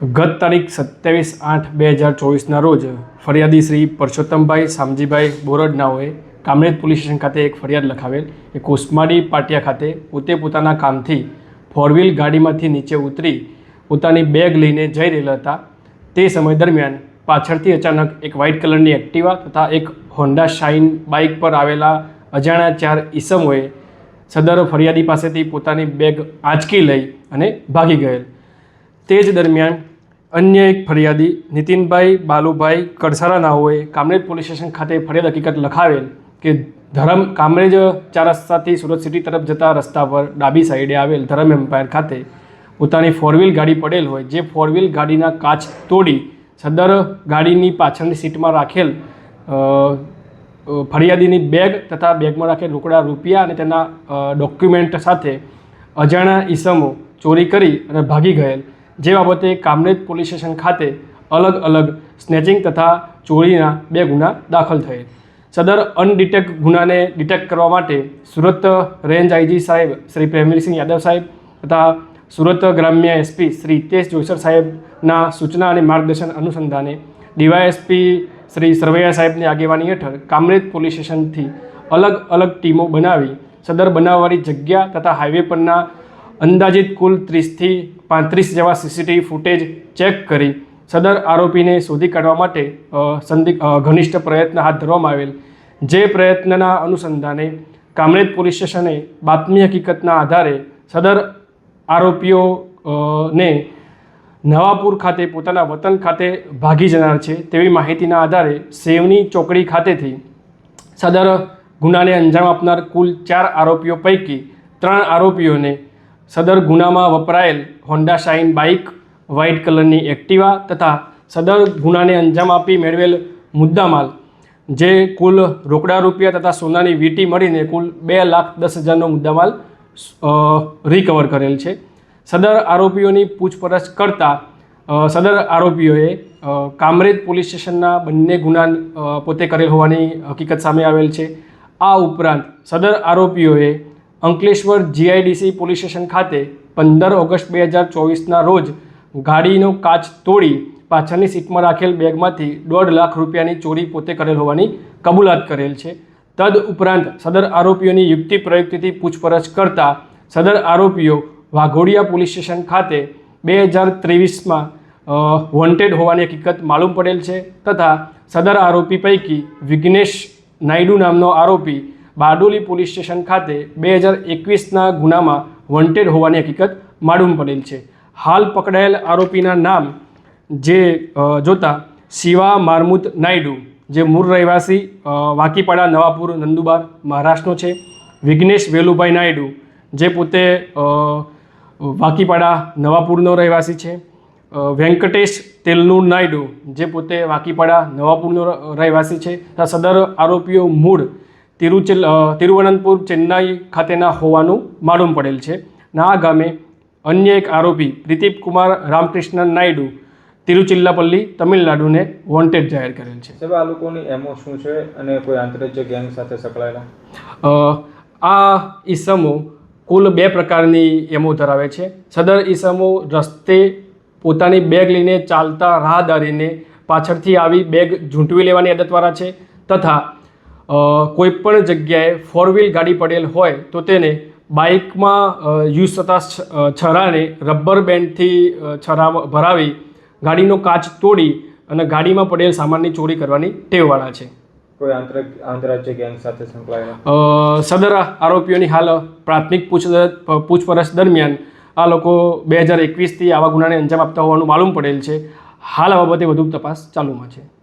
ગત તારીખ સત્યાવીસ આઠ બે હજાર ચોવીસના રોજ ફરિયાદી શ્રી પરસોત્તમભાઈ શામજીભાઈ બોરડનાઓએ કામરેજ પોલીસ સ્ટેશન ખાતે એક ફરિયાદ લખાવેલ કે કોસમાડી પાટિયા ખાતે પોતે પોતાના કામથી ફોર વ્હીલ ગાડીમાંથી નીચે ઉતરી પોતાની બેગ લઈને જઈ રહેલા હતા. તે સમય દરમિયાન પાછળથી અચાનક એક વ્હાઇટ કલરની એક્ટિવા તથા એક હોન્ડા શાઇન બાઇક પર આવેલા અજાણ્યા ચાર ઈસમોએ સદર ફરિયાદી પાસેથી પોતાની બેગ આંચકી લઈ અને ભાગી ગયેલ. તે જ દરમિયાન અન્ય એક ફરિયાદી નીતિનભાઈ બાલુભાઈ કડસારા નાઓએ કામરેજ પોલીસ સ્ટેશન ખાતે ફરિયાદ હકીકત લખાવેલ કે ધરમ કામરેજ ચાર રસ્તાથી સુરત સિટી તરફ જતા રસ્તા પર ડાબી સાઈડે આવેલ ધરમ એમ્પાયર ખાતે પોતાની ફોર વ્હીલ ગાડી પડેલ હોય, જે ફોર ગાડીના કાચ તોડી સદર ગાડીની પાછળની સીટમાં રાખેલ ફરિયાદીની બેગ તથા બેગમાં રાખેલ રોકડા રૂપિયા અને તેના ડોક્યુમેન્ટ સાથે અજાણ્યા ઈસમો ચોરી કરી અને ભાગી ગયેલ. જે બાબતે કામરેજ પોલીસ સ્ટેશન ખાતે અલગ અલગ સ્નેચિંગ તથા ચોરીના બે ગુના દાખલ થયેલ. સદર અનડિટેક્ટ ગુનાને ડિટેક્ટ કરવા માટે સુરત રેન્જ આઈજી સાહેબ શ્રી પ્રેમવીરસિંહ યાદવ સાહેબ તથા સુરત ગ્રામ્ય એસપી શ્રી હિતેશ જોઈસર સાહેબના સૂચના અને માર્ગદર્શન અનુસંધાને ડીવાયએસપી શ્રી સરવૈયા સાહેબની આગેવાની હેઠળ કામરેજ પોલીસ સ્ટેશનથી અલગ અલગ ટીમો બનાવી સદર બનાવવાળી જગ્યા તથા હાઈવે પરના અંદાજિત કુલ ત્રીસથી પાંત્રીસ જેવા સીસીટીવી ફૂટેજ ચેક કરી સદર આરોપીને શોધી કાઢવા માટે સંદિ ઘનિષ્ઠ પ્રયત્ન હાથ ધરવામાં આવેલ. જે પ્રયત્નના અનુસંધાને કામરેજ પોલીસ સ્ટેશને બાતમી હકીકતના આધારે સદર આરોપીઓ ને નવાપુર ખાતે પોતાના વતન ખાતે ભાગી જનાર છે તેવી માહિતીના આધારે સેવની ચોકડી ખાતેથી સદર ગુનાને અંજામ આપનાર કુલ ચાર આરોપીઓ પૈકી ત્રણ આરોપીઓને સદર ગુનામાં વપરાયેલ હોન્ડા શાઇન બાઇક, વ્હાઇટ કલરની એક્ટિવા તથા સદર ગુનાને અંજામ આપી મેળવેલ મુદ્દામાલ, જે કુલ રોકડા રૂપિયા તથા સોનાની વીંટી મળીને કુલ બે લાખ દસ હજારનો મુદ્દામાલ રિકવર કરેલ છે. સદર આરોપીઓની પૂછપરછ કરતા સદર આરોપીઓએ કામરેજ પોલીસ સ્ટેશનના બંને ગુના પોતે કરેલ હોવાની હકીકત સામે આવેલ છે. આ ઉપરાંત સદર આરોપીઓએ અંકલેશ્વર જીઆઈડીસી પોલીસ સ્ટેશન ખાતે પંદર ઓગસ્ટ બે હજાર ચોવીસના રોજ ગાડીનો કાચ તોડી પાછળની સીટમાં રાખેલ બેગમાંથી દોઢ લાખ રૂપિયાની ચોરી પોતે કરેલ હોવાની કબૂલાત કરેલ છે. તદ ઉપરાંત સદર આરોપીઓની યુક્તિ પ્રયુક્તિથી પૂછપરછ કરતા સદર આરોપીઓ વાઘોડિયા પોલીસ સ્ટેશન ખાતે બે હજાર ત્રેવીસમાં વોન્ટેડ હોવાની હકીકત માલુમ પડેલ છે તથા સદર આરોપી પૈકી વિઘ્નેશ નાયડુ નામનો આરોપી બારડોલી પોલીસ સ્ટેશન ખાતે બે હજાર એકવીસના ગુનામાં વોન્ટેડ હોવાની હકીકત માલુમ પડેલ છે. હાલ પકડાયેલ આરોપીના નામ જે જોતા શિવા મારમુત નાયડુ, જે મૂળ રહેવાસી વાકીપાડા, નવાપુર, નંદુબાર, મહારાષ્ટ્રનો છે. વિઘ્નેશ વેલુભાઈ નાયડુ, જે પોતે વાકીપાડા, નવાપુરનો રહેવાસી છે. વેંકટેશ તેલનૂર નાયડુ, જે પોતે વાકીપાડા, નવાપુરનો રહેવાસી છે. સદર આરોપીઓ મૂળ તિરુચિલ તિરુવનંતપુર ચેન્નાઈ ખાતેના હોવાનું માલુમ પડેલ છે. ના આ ગામે અન્ય એક આરોપી પ્રદીપ કુમાર રામકૃષ્ણન નાયડુ તિરુચિલ્લાપલ્લી તમિલનાડુને વોન્ટેડ જાહેર કરેલ છે. સાહેબ આ લોકોની એમો શું છે અને કોઈ આંતરરાજ્ય ગેંગ સાથે સંકળાયેલા? આ ઈસમો કુલ બે પ્રકારની એમો ધરાવે છે. સદર ઈસમો રસ્તે પોતાની બેગ લઈને ચાલતા રાહદારીને પાછળથી આવી બેગ ઝૂંટવી લેવાની આદતવાળા છે તથા અ, કોઈ પણ જગ્યાએ ફોર વ્હીલ ગાડી પડેલ હોય તો તેને બાઇકમાં યુઝ થતા છરાને રબર બેન્ડથી છરા ભરાવી ગાડીનો કાચ તોડી અને ગાડીમાં પડેલ સામાનની ચોરી કરવાની ટેવવાળા છે. કોઈ આંતર આંતરરાજ્ય ગેંગ સાથે સંકળાયેલા? સદર આરોપીઓની હાલ પ્રાથમિક પૂછ- પૂછપરછ દરમિયાન આ લોકો બે હજાર એકવીસથી આવા ગુનાને અંજામ આપતા હોવાનું માલુમ પડેલ છે. હાલ આ બાબતે વધુ તપાસ ચાલુમાં છે.